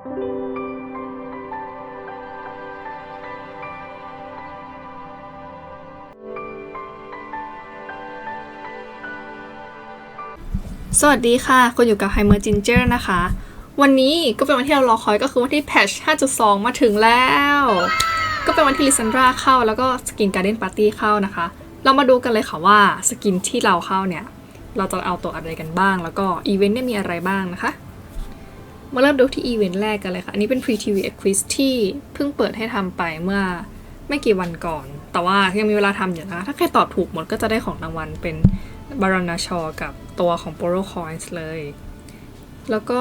สวัสดีค่ะ คุณอยู่กับ Heimer Ginger นะคะ วันนี้ก็เป็นวันที่เรารอคอยก็คือวันที่ patch 5.2 มาถึงแล้ว ก็เป็นวันที่ Lissandra เข้าแล้วก็สกิน Garden Party เข้านะคะ เรามาดูกันเลยค่ะว่าสกินที่เราเข้าเนี่ย เราจะเอาตัวอะไรกันบ้าง แล้วก็อีเวนต์เนี่ยมีอะไรบ้างนะคะ มาเริ่มดูที่อีเวนต์แรกกันเลยค่ะ อันนี้เป็น Free TV a q u i z ที่เพิ่งเปิดให้ทำไปเมื่อไม่กี่วันก่อน แต่ว่ายังมีเวลาทำอยู่นะคะ ถ้าใครตอบถูกหมดก็จะได้ของรางวัลเป็นบารานาชอกับตัวของ p o r o Coins เลย แล้วก็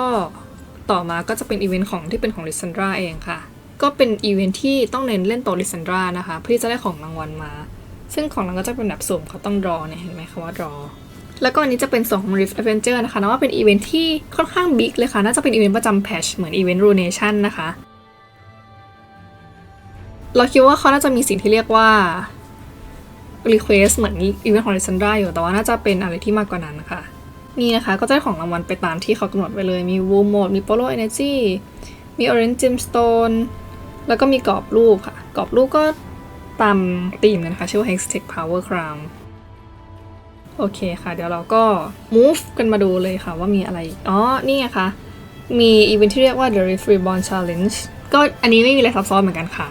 ต่อมาก็จะเป็นอีเวนต์ของที่เป็นของ Lissandra เองค่ะ ก็เป็นอีเวนต์ที่ต้องเน้นเล่นตัว Lissandra นะคะ เพื่อที่จะได้ของรางวัลมา ซึ่งของรางวัลก็จะเป็นแบบสุ่มเขาต้องรอเนี่ยเห็นไหมคะว่ารอ แล้วก็อันนี้จะเป็นส่วนของ Rift Adventure นะคะนะว่าเป็นอีเวนต์ที่ค่อนข้างบิ๊กเลยค่ะ น่าจะเป็นอีเวนต์ประจำแพชเหมือนอีเวนต์ Runation นะคะ เราคิดว่าเขาน่าจะมีสิ่งที่เรียกว่า Request เหมือนอีเวนต์ของ Lissandra อยู่ แต่ว่าน่าจะเป็นอะไรที่มากกว่านั้นนะคะนี่นะคะก็จะของรางวัลไปตามที่เขากำหนดไว้เลย มี Woo Mode มี Polo Energy มี Orange Gemstone แล้วก็มีกรอบรูปค่ะ กรอบรูปก็ตามธีมกันนะคะชื่อว่า Hextech Power Crown โอเคค่ะ เดี๋ยวเราก็ move กันมาดูเลยค่ะว่ามีอะไร อ๋อ นี่ไงคะ มีอีเวนท์ที่เรียกว่า The Rift Reborn Challenge ก็อันนี้ไม่มีอะไรซับซ้อนเหมือนกันค่ะ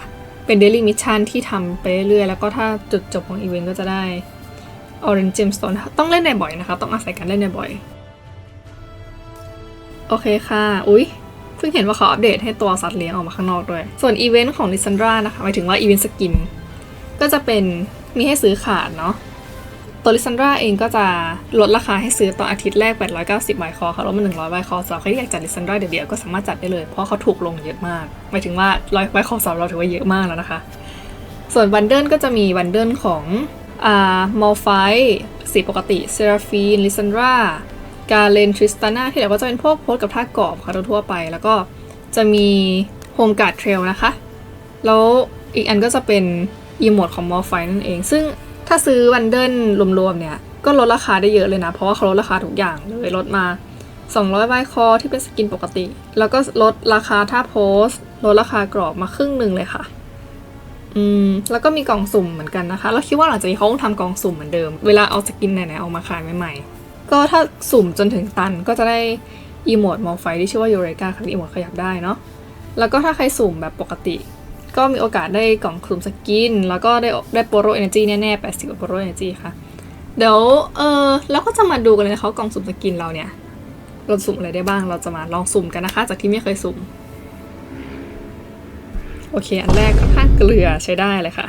เป็น daily mission ที่ทำไปเรื่อยๆ แล้วก็ถ้าจุดจบของอีเวนต์ก็จะได้ Orange Gemstone ต้องเล่นในบ่อยนะคะ ต้องอาศัยการเล่นในบ่อย โอเคค่ะ อุ๊ยเพิ่งเห็นว่าเขาอัปเดตให้ตัวสัตว์เลี้ยงออกมาข้างนอกด้วย ส่วนอีเวนต์ของ Lissandra นะคะหมายถึงว่าอีเวนต์สกิน ก็จะเป็นมีให้ซื้อขาดเนาะ ตัว Lissandra เองก็จะลดราคาให้ซื้อตอนอาทิตย์แรก 890ใบคอค่ะลดมา100ใบคอสำหรับใครที่อยากจัด Lissandra เดี๋ยวๆก็สามารถจัดได้เลย เพราะเขาถูกลงเยอะมาก หมายถึงว่าร้อยใบคอสำหรับเราถือว่าเยอะมากแล้วนะคะ ส่วนบันเดิลก็จะมีบันเดิลของอ่ามอลไฟสีปกติเซราฟีนลิซันดรากาเลนทริสตาน่าที่เหลือก็จะเป็นพวกโพสกับท่ากรอบค่ะทั่วไป แล้วก็จะมีโฮมการ์ดเทรลนะคะ แล้วอีกอันก็จะเป็นอีโมดของมอลไฟนั่นเอง ซึ่ง ถ้าซื้อบันเดิลรวมๆเนี่ย ก็ลดราคาได้เยอะเลยนะ เพราะว่าเขาลดราคาทุกอย่างเลยลดมา 200ใบคอที่เป็นสกินปกติ แล้วก็ลดราคาถ้าโพสลดราคากรอบมาครึ่งหนึ่งเลยค่ะอืมแล้วก็มีกล่องสุ่มเหมือนกันนะคะแล้วคิดว่าหลังจากนี้เขาคงทำกล่องสุ่มเหมือนเดิม เวลาเอาสกินไหนๆออกมาขายใหม่ๆ ก็ถ้าสุ่มจนถึงตันก็จะได้อีโมดมอลไฟที่ชื่อว่ายูเรกาค่ะอีโมดขยับได้เนาะ แล้วก็ถ้าใครสุ่มแบบปกติ ก็มีโอกาสได้กล่องสุ่มสกิน แล้วก็ได้ได้โปรโรเอเนจีแน่ๆ80โปรโรเอเนจีค่ะ เดี๋ยวเออแล้วก็จะมาดูกันเลยนะคะว่ากล่องสุ่มสกินเราเนี่ยเราสุ่มอะไรได้บ้าง เราจะมาลองสุ่มกันนะคะ จากที่ไม่เคยสุ่ม โอเค อันแรกค่อนข้างเกลือใช้ได้เลยค่ะ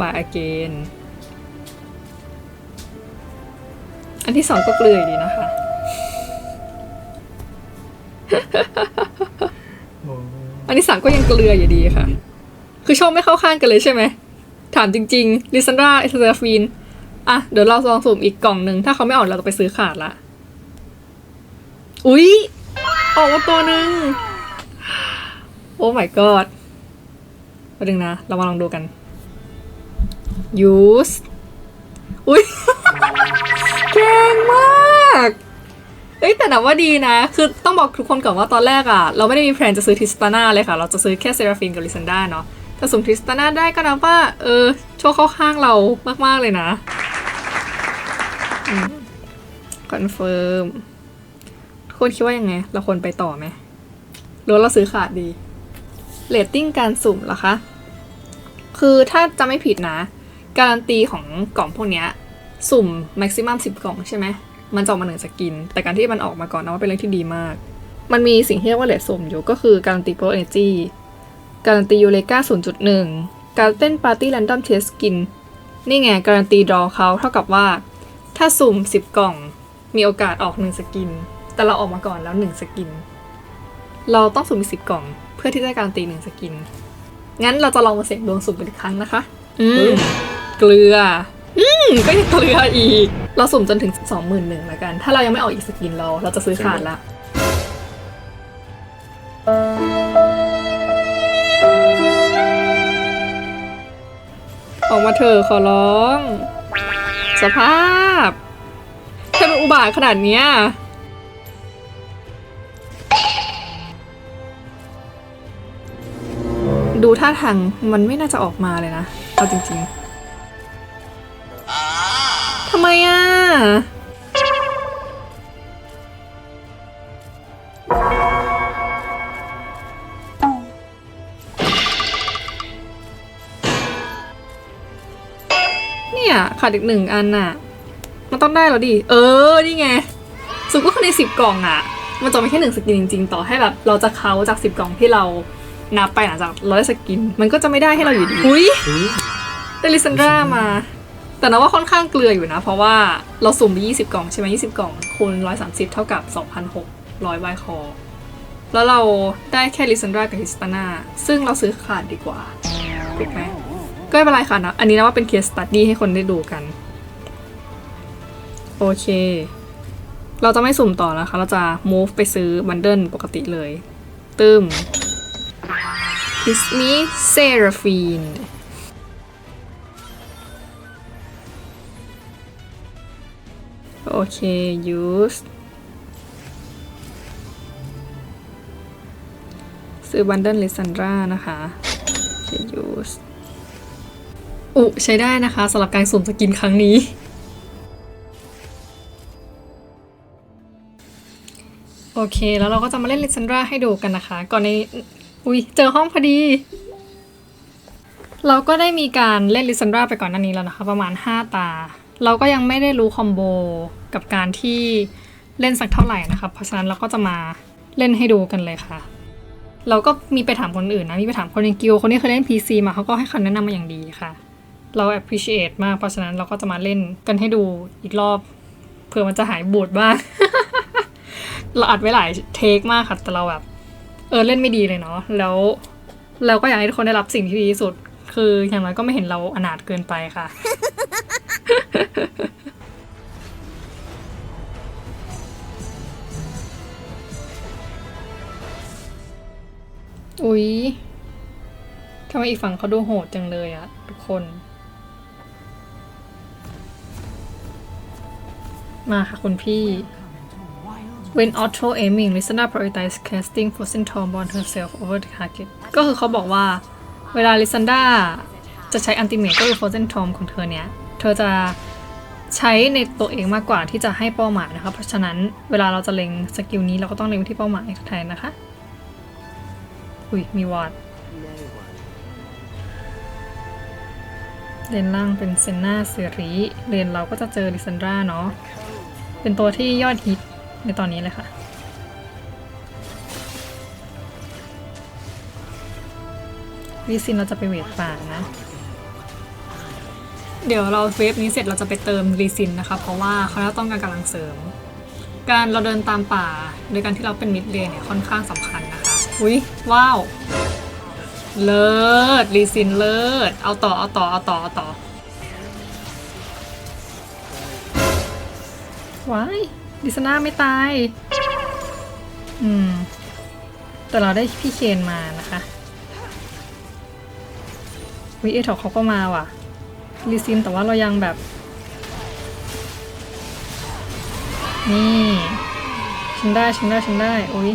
บาอเกนอันที่สองก็เกลืออยู่ดีนะคะ อันที่สามก็ยังเกลืออยู่ดีค่ะ คือชอบไม่เข้าข้างกันเลยใช่ไหม ถามจริงๆลิซันดราเอสเซอร์ฟีนอะ เดี๋ยวเราลองสุ่มอีกกล่องหนึ่งถ้าเขาไม่ออกเราจะไปซื้อขาดละ อุ๊ย ออกมาตัวหนึ่งโอ้ my god มาดึงนะ เรามาลองดูกัน use อุ๊ยเก่งมาก เอ้ยแต่นับว่าดีนะ คือต้องบอกทุกคนก่อนว่าตอนแรกอะเราไม่ได้มีแพลนจะซื้อทิสตาน่าเลยค่ะ เราจะซื้อแค่เซราฟินกับลิซันดาเนาะแต่สุ่มทิสตาน่าได้ก็นับว่า เออ โชคเข้าข้างเรามาก ๆ เลยนะคอนเฟิร์มทุกคนคิดว่ายังไง เราควรไปต่อไหมหรือเราซื้อขาดดีเรตติ้งการสุ่มเหรอคะ คือถ้าจะไม่ผิดนะ การันตีของกล่องพวกนี้ สุ่มแม็กซิมัม10 กล่องใช่ไหม มันจะออกมาหนึ่งสกิน แต่การที่มันออกมาก่อนนะว่าเป็นเรื่องที่ดีมาก มันมีสิ่งที่เรียกว่าเลทสุ่มอยู่ก็คือการันตีโปรเอเนจีการันตียูเลกา0.1 การเต้นปาร์ตี้แรนดอมเทสกิน นี่ไงการันตีดรอเขาเท่ากับว่า ถ้าสุ่ม 10 กล่อง มีโอกาสออก 1 สกิน แต่เราออกมาก่อนแล้ว 1 สกิน เราต้องสุ่มอีก10กล่อง เพื่อที่จะการันตี 1 สกิน งั้นเราจะลองมาเสี่ยงดวงสุ่มกันอีกครั้งนะคะ อืม เกลืออืม ก็ยังเกลืออีก เราสุ่มจนถึง 21,000แล้วกัน ถ้าเรายังไม่ออกอีกสกินเรา เราจะซื้อขาดละ ออกมาเถอะขอร้อง สภาพแค่เป็นอุบาทขนาดเนี้ยดูท่าทางมันไม่น่าจะออกมาเลยนะ เอาจริง ๆำไมอะ เนี่ยขาดอีกหนึ่งอันน่ะ มันต้องได้แล้วดิ เออ นี่ไง สุดก็คือในสิบกล่องอะ มันจะไม่แค่หนึ่งสกินจริง ๆ ต่อให้แบบเราจะเขาจากสิบกล่องที่เรานับไปหลังจากร้อยสกิน มันก็จะไม่ได้ให้เราอยู่ดี อุ้ยได้ลิซันดรามา แต่นะว่าค่อนข้างเกลืออยู่นะ เพราะว่าเราสุ่มไป20 กล่องใช่ไหม20กล่องคูณ130เท่ากับ2,600ใบคอแล้วเราได้แค่ลิซันดรากับฮิสตานาซึ่งเราซื้อขาดดีกว่าถูกไหมก็ไม่เป็นไรค่ะนะ อันนี้นะว่าเป็นเคสตัดดี้ให้คนได้ดูกัน โอเค เราจะไม่สุ่มต่อแล้วค่ะเราจะ move ไปซื้อบันเดิลปกติเลย ตึม Kiss me Seraphine โอเค use ซื้อบันเดิลลิซันดรานะคะโอเค use อุใช้ได้นะคะสำหรับการสุ่มสกินครั้งนี้ โอเค แล้วเราก็จะมาเล่นลิซันดราให้ดูกันนะคะ ก่อนใน อุ้ยเจอห้องพอดี เราก็ได้มีการเล่นลิซันดราไปก่อนหน้านี้แล้วนะคะ ประมาณ 5 ตา เราก็ยังไม่ได้รู้คอมโบกับการที่เล่นสักเท่าไหร่นะคะเพราะฉะนั้นเราก็จะมาเล่นให้ดูกันเลยค่ะ เราก็มีไปถามคนอื่นนะ มีไปถามคนในกิลคนที่เคยเล่น PC มาเขาก็ให้คำแนะนำมาอย่างดีค่ะ เรา appreciate มาก เพราะฉะนั้นเราก็จะมาเล่นกันให้ดูอีกรอบเผื่อมันจะหายบูดบ้าง เราอัดไว้หลายเทคมากค่ะ แต่เราแบบ เออเล่นไม่ดีเลยเนาะ แล้ว เราก็อยากให้ทุกคนได้รับสิ่งที่ดีที่สุด คืออย่างน้อยก็ไม่เห็นเราอนาถเกินไปค่ะ อุ๊ยทำไมอีกฝั่งเขาดูโหดจังเลยอะทุกคน มาค่ะคุณพี่ When auto aiming listener prioritize casting Frozen Tomb on herself over the target ก็คือเขาบอกว่า เวลาลิซันดาจะใช้อันติเมตก็คือ Frozen Tomb ของเธอเนี้ย เธอจะใช้ในตัวเองมากกว่าที่จะให้เป้าหมายนะคะ เพราะฉะนั้นเวลาเราจะเล็งสกิลนี้เราก็ต้องเล็งที่เป้าหมายแทนนะคะ อุ้ยมีวอร์ดเลนล่างเป็นเซนนาเซรีเลนเราก็จะเจอลิซันดราเนาะ เป็นตัวที่ยอดฮิตในตอนนี้เลยค่ะวีซินเราจะไปเวทป่านะ เดี๋ยวเราเวฟนี้เสร็จเราจะไปเติมรีซินนะคะ เพราะว่าเขาต้องการกำลังเสริม การเราเดินตามป่าโดยการที่เราเป็นมิดเลนเนี่ยค่อนข้างสำคัญนะคะ อุ้ยว้าว เลิศรีซินเลิศ เอาต่อเอาต่อเอาต่อเอาต่อว้ายดิสนาไม่ตาย อืม แต่เราได้พี่เคนมานะคะวิเอทอกเขาก็มาว่ะ ลิซินแต่ว่าเรายังแบบ นี่ฉันได้ฉันได้ฉันได้อุ้ย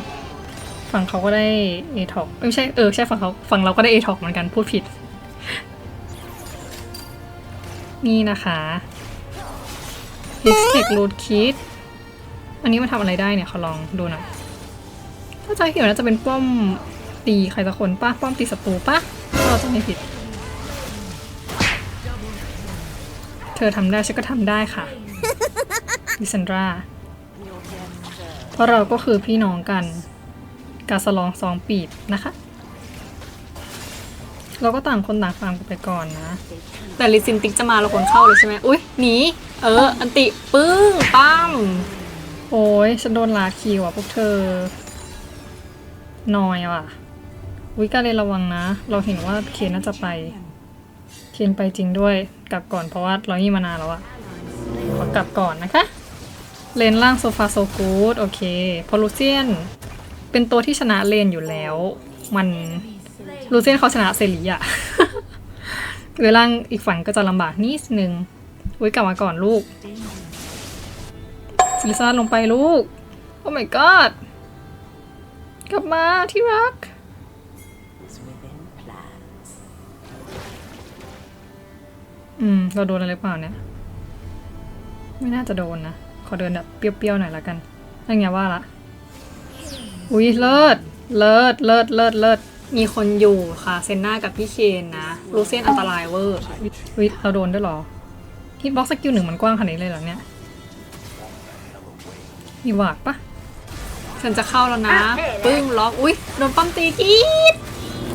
ฝั่งเขาก็ได้เอท็อกไม่ใช่เออใช่ฝั่งเขาฝั่งเราก็ได้เอท็อกเหมือนกันพูดผิด นี่นะคะ h i s t e c Root Kit อันนี้มันทำอะไรได้เนี่ยเขาลองดูหน่อยถ้าจำไม่ผิดน่าจะเป็นป้อมตีใครสักคนป้าป้อมตีศัตรูป้าถ้าเราจำไม่ผิด อทำได้ฉันก็ทำได้ค่ะดิซันดราเพราะเราก็คือพี่น้องกัน กาสลองสองปีบนะคะ เราก็ต่างคนต่างฟาร์มกันไปก่อนนะ แต่ลิซินติกจะมาเราคนเข้าเลยใช่ไหมอุ้ยหนีเออ อันติปึ้งปั้มโอ้ยฉันโดนลาคิวอะพวกเธอนอยว่ะวิกาเลยระวังนะ เราเห็นว่าเคนน่าจะไป เคนไปจริงด้วยกลับก่อนเพราะว่าเรายี่มานานแล้วอะขอกลับก่อนนะคะ เลนล่างโซฟาโซกูดโอเคพอลูเซียน เป็นตัวที่ชนะเลนอยู่แล้ว มันลูเซียนเขาชนะเซรีอะเวลางอีกฝั่งก็จะลำบากนิดนึงอุ้ยกลับมาก่อนลูกลิซ่าลงไปลูก โอ้ my god กลับมาที่รัก อืม เราโดนอะไรหรือเปล่าเนี่ย ไม่น่าจะโดนนะ ขอเดินแบบเปรี้ยวๆหน่อยละกันนั่นไงว่าละ อุ้ยเลิศ เลิศ เลิศ เลิศ เลิศ มีคนอยู่ค่ะ เซนน่ากับพี่เคนนะ ลูเซียนอันตรายเวอร์อุ้ยเราโดนด้วยหรอฮิตบ็อกซ์สกิลหนึ่งมันกว้างขนาดนี้เลยเหรอเนี่ย มีหวากปะฉันจะเข้าแล้วนะปึ้งล็อก อุ้ยโดนปั้มตีกีด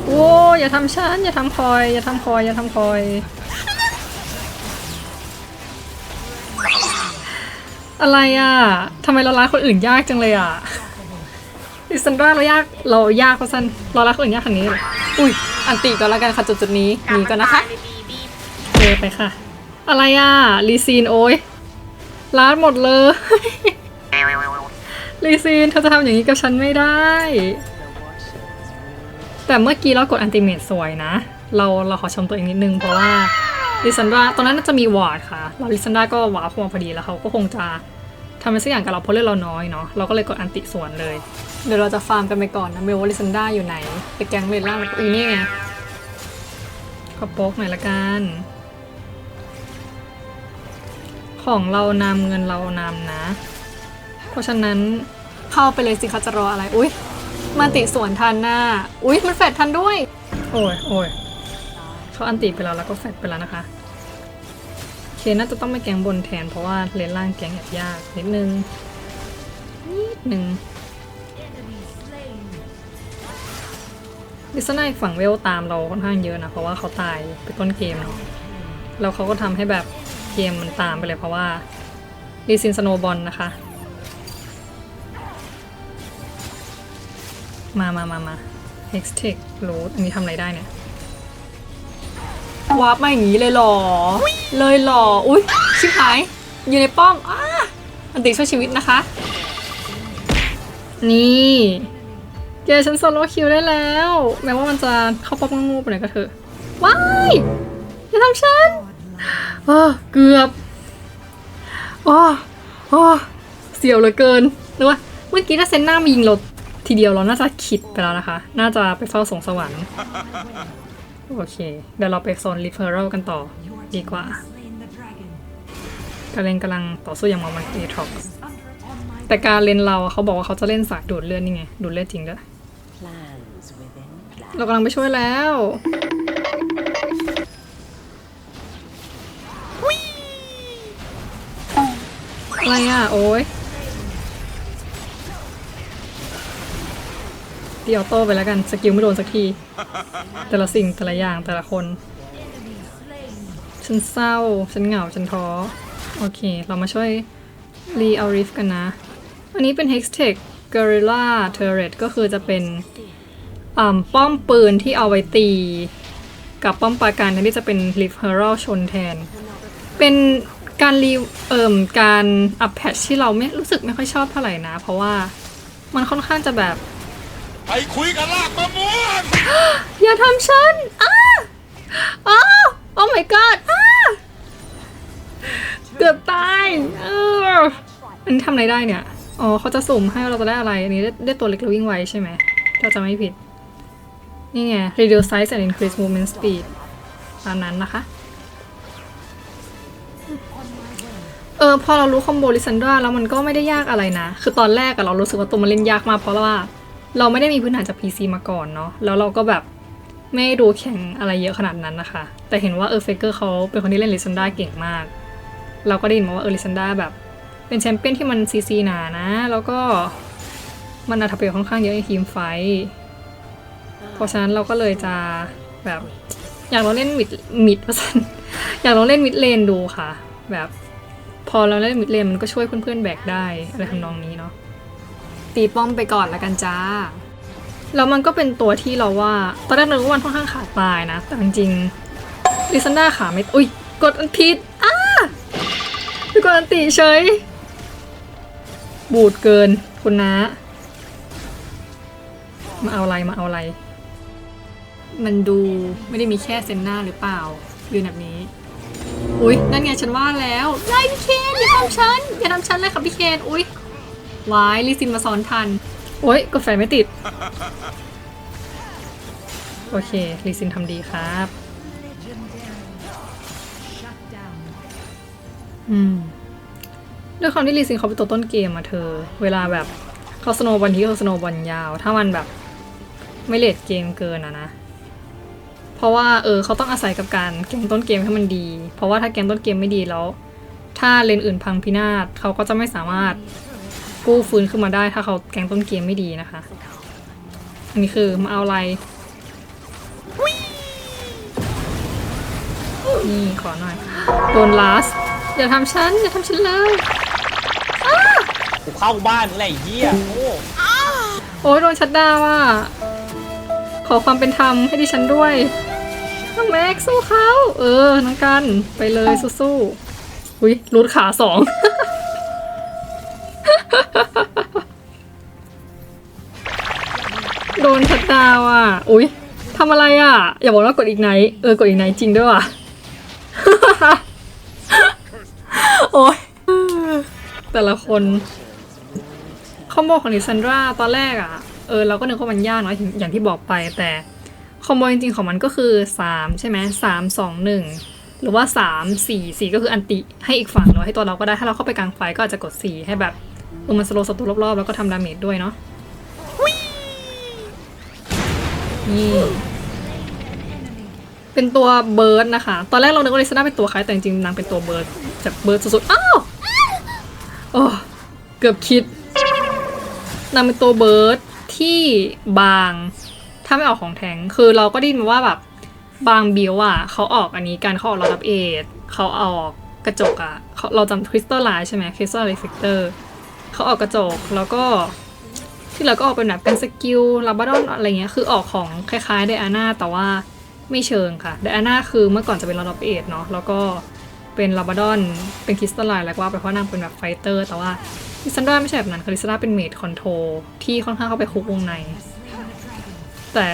โอ้อย่าทำฉันอย่าทำคอย อย่าทำคอย อย่าทำคอย อะไรอะทำไมเรารักคนอื่นยากจังเลยอะดิซันดราเรายากเรายากเพราะซันเรารักคนอื่นยากขนาดนี้เลยอุ้ยอันติก็แล้วกันค่ะจุดจุดๆนี้หนีก่อนนะคะเอไปค่ะ อะไรอะรีซีนโอ้ยร้านหมดเลยรีซีนเธอจะทำอย่างนี้กับฉันไม่ได้ แต่เมื่อกี้เรากดอันติเมตสวยนะ เราเราขอชมตัวเองนิดนึงเพราะว่า ลิซันดราตอนนั้นน่าจะมีวอร์ดค่ะแล้วลิซันดราก็วาร์ปเข้ามาพอดีแล้วเขาก็คงจะทำอะไรสักอย่างกับเราเพราะเลือดเราน้อยเนาะเราก็เลยกดอันติส่วนเลย เดี๋ยวเราจะฟาร์มกันไปก่อนนะไม่ว่าลิซันดราอยู่ไหนไปแกงเลล่าก็อีนี่ไงขอโป๊กหน่อยละกัน ของเรานำเงินเรานำนะ เพราะฉะนั้นเข้าไปเลยสิคะจะรออะไร อุ้ยมาติสวนทันหน้า อุ้ยมันแฟดทันด้วย โอ้ยโอ้ย เขาอันติไปแล้วแล้วก็แฟดไปแล้วนะคะเคน่าจะต้องไปแกงบนแทนเพราะว่าเลนล่างแกงแอบยากนิดนึงนิดนึงดิสนาอีกฝั่งเวลตามเราค่อนข้างเยอะนะ เพราะว่าเขาตายไปต้นเกมเนาะแล้วเขาก็ทำให้แบบเกมมันตามไปเลยเพราะว่ารีซินสโนบอลนะคะ มามามามา next tech load อันนี้ทำอะไรได้เนี่ย วาร์ปมาอย่างนี้เลยหรอ เลยหรอ อุ้ยชิบหาย อยู่ในป้อมอ้าอันติช่วยชีวิตนะคะ นี่เกฉันโซโล่คิวได้แล้ว แม้ว่ามันจะเข้าป้อมงูๆไปไหนอยก็เถอะ ว้ายอย่าทำฉันเกือบโอ้าอ้เสียวเหลือเกินนึกว่าเมื่อกี้ถ้าเซนหน้ามายิงเราทีเดียวเราน่าจะขิดไปแล้วนะคะ น่าจะไปเฝ้าสงสวรรค์ โอเค เดี๋ยวเราไปโซนรีเฟอรัลกันต่อดีกว่า การเลนกำลังต่อสู้อย่างมามันเอท็อกแต่การเลนเราเขาบอกว่าเขาจะเล่นสายดูดเลือดนี่ไง ดูดเลือดจริงด้วยเรากำลังไปช่วยแล้วอะไรอะ โอ้ย ตีออโต้ไปแล้วกัน สกิลไม่โดนสักที แต่ละสิ่งแต่ละอย่างแต่ละคน ฉันเศร้า ฉันเหงา ฉันท้อ โอเค เรามาช่วยรีเอาริฟกันนะ อันนี้เป็น Hextech Guerrilla Turret ก็คือจะเป็นอ่าป้อมปืนที่เอาไว้ตี กับป้อมปราการแทนที่จะเป็นลิฟเฮอรัลชนแทน เป็นการรีเอ่มการอัพแพชที่เราไม่รู้สึกไม่ค่อยชอบเท่าไหร่นะ เพราะว่ามันค่อนข้างจะแบบ ไปคุยกับลากมะม่วงอย่าทำฉันอ้าอ้าโอ้ my god อ้าเกือบตายเอออันนี้ทำอะไรได้เนี่ย อ๋อเขาจะสุ่มให้เราจะได้อะไร อันนี้ได้ได้ตัวเล็กแล้ววิ่งไวใช่ไหมถ้าจะไม่ผิด นี่ไง reduce size and increase movement speed ตามนั้นนะคะ เออพอเรารู้คอมโบลิซันดราแล้วมันก็ไม่ได้ยากอะไรนะ คือตอนแรกอะเรารู้สึกว่าตัวมันเล่นยากมากเพราะว่า เราไม่ได้มีพื้นฐานจาก PC มาก่อนเนาะแล้วเราก็แบบไม่ดูแข่งอะไรเยอะขนาดนั้นนะคะ แต่เห็นว่าเออเฟเกอร์เขาเป็นคนที่เล่นลิซันดาเก่งมาก เราก็ได้ยินมาว่าเออลิซันดาแบบ เป็นแชมเปี้ยนที่มันซีซีหนานะ แล้วก็มันอัตราประโยชน์ค่อนข้างเยอะในทีมไฟเพราะฉะนั้นเราก็เลยจะแบบอยากลองเล่นมิดมิดประสันอยากลองเล่นมิดเลนดูค่ะ แบบพอเราเล่นมิดเลนมันก็ช่วยเพื่อนๆแบกได้อะไรทำนองนี้เนาะ ตีป้อมไปก่อนละกันจ้า แล้วมันก็เป็นตัวที่เราว่า ตอนแรกเราว่ามันค่อนข้างขาดตายนะ แต่จริงๆลิซันดาขาไม่ อุ้ย กดอันผิดอ้าไปกดอันติเฉย บูดเกินคุณนะ มาเอาอะไรมาเอาอะไร มันดูไม่ได้มีแค่เซนหน้าหรือเปล่าดูแบบนี้อุ๊ยนั่นไงฉันว่าแล้วไล่พี่เคนอย่าทำฉันอย่าทำฉันเลยค่ะพี่เคนอุ๊ย วายลิซินมาซ้อนทัน โอ๊ยกดแฟไม่ติด โอเคลิซินทำดีครับ อืม ด้วยความที่ลีซินเขาเป็นตัวต้นเกมอะเธอ เวลาแบบเขาสโนว์บอลที่เขาสโนว์บอลยาว ถ้ามันแบบไม่เลดเกมเกินอะนะเพราะว่าเออเขาต้องอาศัยกับการเกมต้นเกมให้มันดี เพราะว่าถ้าเกมต้นเกมไม่ดีแล้ว ถ้าเลนอื่นพังพินาศเขาก็จะไม่สามารถ กู้ฟื้นขึ้นมาได้ถ้าเขาแกงต้นเกมไม่ดีนะคะ อันนี้คือมาเอาอะไรนี่ขอหน่อย โดนลาสอย่าทำฉัน อย่าทำฉันเลยกูเข้าบ้านอะไรไอ้เหี้ยโอ้โอ้ยโดนชัดดาวน์อะขอความเป็นธรรมให้ดิฉันด้วยน้องแม็กสู้เขาเออน้องกันไปเลยสู้ๆอุ้ยรูดขาสอง นชัดดาวอะ อุ้ยทำอะไรอะ อย่าบอกว่ากดอีกไนเออกดอีกไนจริงด้วยว่ะ โอ้ยแต่ละคนคอมโบของลิซันดราตอนแรกอะ เออเราก็นึกว่ามันยากเนาะอย่างอย่างที่บอกไปแต่คอมโบจริงๆของมันก็คือ 3 ใช่ไหมสามสองหนึ่งหรือว่า 3 4 4 ก็คืออันติให้อีกฝั่งเนาะให้ตัวเราก็ได้ถ้าเราเข้าไปกลางไฟก็อาจจะกด 4 ให้แบบเออมันสโลว์ศัตรูรอบๆ แล้วก็ทำดาเมจด้วยเนาะ นี่ เป็นตัวเบิร์ดนะคะ ตอนแรกเรานึกว่าลิซ่าเป็นตัวคล้ายแต่จริงๆนางเป็นตัวเบิร์ดจากเบิร์ดสุดๆ อ้าวโอ้เกือบคิดนางเป็นตัวเบิร์ดที่บาง ถ้าไม่ออกของแทงคือเราก็ได้ยินมาว่าแบบบางบิวอะเขาออกอันนี้การเขาออกระดับเอทเขาออกกระจกอะเขาเราจำคริสตัลไลน์ใช่ไหมคริสตัลเรฟเฟกเตอร์เขาออกกระจกแล้วก็ ที่เหลือก็ออกเป็นแบบเป็นสกิลลาบาดอนอะไรเงี้ยคือออกของคล้ายๆไดอาน่าแต่ว่าไม่เชิงค่ะไดอาน่าคือเมื่อก่อนจะเป็นระดับเอทเนาะแล้วก็เป็นลาบาดอนเป็นคริสตัลไลน์แล้วก็ไปเพราะนางเป็นแบบไฟเตอร์แต่ว่าลิซันดราไม่ใช่แบบนั้นค่ะลิซันดราเป็นเมดคอนโทรที่ค่อนข้างเข้าไปคุกวงใน แต่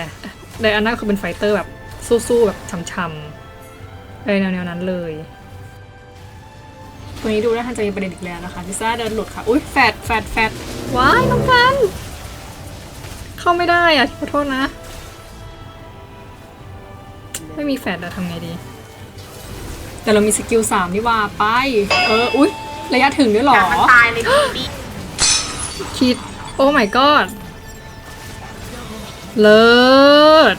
ไดอาน่าคือเป็นไฟเตอร์แบบสู้ๆแบบช่ำๆอะไรแนวๆนั้นเลยวันนี้ดูน่าทันจะมีประเด็นอีกแล้วนะคะลิซ่าเดินหลุดค่ะ อุ้ยแฟดแฟดแฟดว้ายน้องกัน เข้าไม่ได้อะขอโทษนะ ไม่มีแฟดอะทำไงดี แต่เรามีสกิลสามนี่หว่าไป เออ อุ้ยระยะถึงด้วยเหรอ มันตายเลยบีบีคิด โอ้ my god เลิศ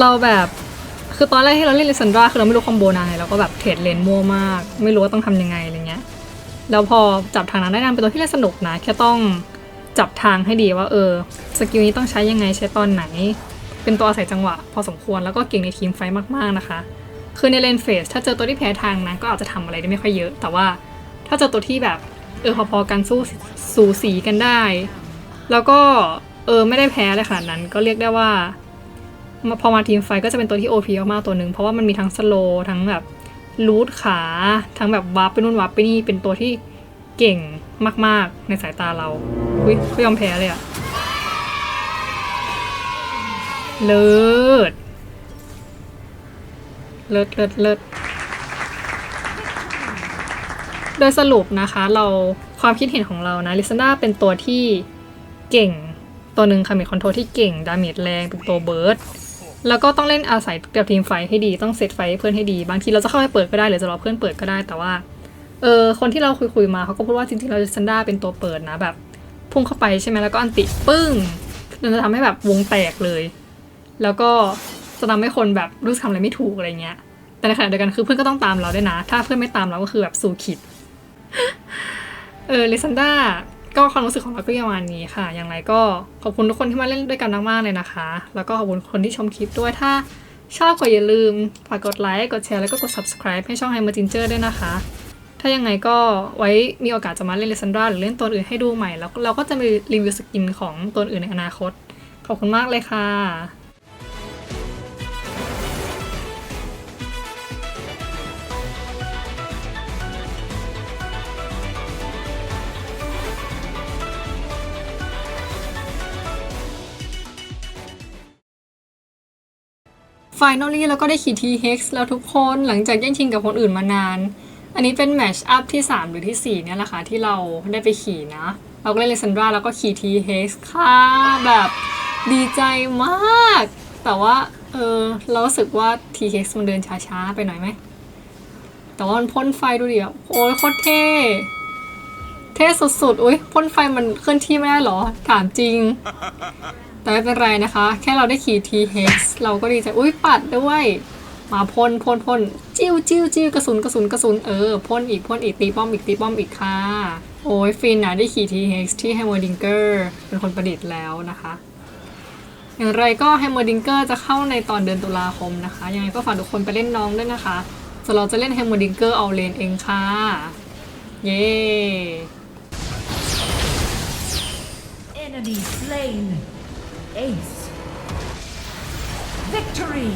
เราแบบคือตอนแรกที่เราเล่นลิซันดราคือเราไม่รู้คอมโบนางไงเราก็แบบเทรดเลนมั่วมาก ไม่รู้ว่าต้องทำยังไงอะไรเงี้ยแล้วพอจับทางนั้นได้นางเป็นตัวที่เล่นสนุกนะ แค่ต้อง จับทางให้ดีว่าเออสกิลนี้ต้องใช้ยังไงใช้ตอนไหน เป็นตัวอาศัยจังหวะ พอสมควรแล้วก็เก่งในทีมไฟมากๆนะคะ คือในเลนเฟสถ้าเจอตัวที่แพ้ทางนะก็อาจจะทำอะไรได้ไม่ค่อยเยอะ แต่ว่าถ้าเจอตัวที่แบบเออพอๆกันสู้สูสีกันได้ แล้วก็เออไม่ได้แพ้เลยขนาดนั้นก็เรียกได้ว่ามาพอมาทีมไฟก็จะเป็นตัวที่ OP มากๆตัวหนึ่งเพราะว่ามันมีทั้งสโลทั้งแบบลูดขา ทั้งแบบวาร์ปไปนู่นวาร์ปไปนี่เป็นตัวที่เก่ง มาก ๆ ในสายตาเรา อุ้ยเขายอมแพ้เลยอะเลิศ เลิศเลิศเลิศโดยสรุปนะคะเราความคิดเห็นของเรานะลิซนดาเป็นตัวที่เก่งตัวหนึ่งค่ะมีคอนโทรลที่เก่ง ดาเมจแรงเป็นตัวเบิร์ดแล้วก็ต้องเล่นอาศัยกับทีมไฟให้ดีต้องเซตไฟให้เพื่อนให้ดี บางทีเราจะเข้าไปเปิดก็ได้หรือจะรอเพื่อนเปิดก็ได้แต่ว่า เออคนที่เราคุยคุยๆมาเขาก็พูดว่าจริงๆเราซ a นดาเป็นตัวเปิดนะแบบพุ่งเข้าไปใช่ไหมแล้วก็อันติปึ้งมันจะทำให้แบบวงแตกเลย แล้วก็จะทำให้คนแบบรู้สึกทำอะไรไม่ถูกอะไรเงี้ย แต่ในขณะเดียวกันคือเพื่อนก็ต้องตามเราด้วยนะ ถ้าเพื่อนไม่ตามเราก็คือแบบสู่ขิด เออลิซันดาก็ความรู้สึกของเราก็ประมาณนี้ค่ะ อย่างไรก็ขอบคุณทุกคนที่มาเล่นด้วยกันมากๆเลยนะคะ แล้วก็ขอบคุณคนที่ชมคลิปด้วยถ้าชอบก็อย่าลืมฝากกดไลค์ กดแชร์ แล้วก็กด subscribe ให้ช่องไฮเมอร์จินเจอร์ด้วยนะคะ ถ้ายังไงก็ไว้มีโอกาสจะมาเล่นลิซันดราหรือเล่นตัวอื่นให้ดูใหม่ แล้วเราก็จะมีรีวิวสกินของตัวอื่นในอนาคต ขอบคุณมากเลยค่ะ Finally แล้วก็ได้ขี่ T-Hex แล้วทุกคนหลังจากแย่งชิงกับคนอื่นมานาน อันนี้เป็นแมชอัพที่ 3 หรือที่ 4 เนี่ยแหละค่ะที่เราได้ไปขี่นะ เราก็เล่นเลซันดราแล้วก็ขี่ T-Hex ค่ะแบบดีใจมาก แต่ว่า เออเรารู้สึกว่า T-Hex มันเดินช้าๆ ไปหน่อยไหม แต่ว่ามันพ่นไฟดูดิแบบโอ้ยโคตรเท่เท่สุดๆ อุ้ยพ่นไฟมันเคลื่อนที่ไม่ได้เหรอ ถามจริง แต่ไม่เป็นไรนะคะ แค่เราได้ขี่ T-Hex เราก็ดีใจ อุ้ยปัดด้วย มาพ่นพ่นพ่นจิ้วจิ้วจิ้วกระสุนกระสุนกระสุนเออพ่นอีกพ่นอีกตีป้อมอีกตีป้อมอีกค่ะ โอ้ยฟินนะได้ขี่ T-Hex ที่ Heimerdinger เป็นคนประดิษฐ์แล้วนะคะ อย่างไรก็ Heimerdinger จะเข้าในตอนเดือนตุลาคมนะคะ ยังไงก็ฝากทุกคนไปเล่นน้องด้วยนะคะส่วนเราจะเล่น Heimerdinger เอาเลนเองค่ะ เย้ Enemy slain. Ace. Victory.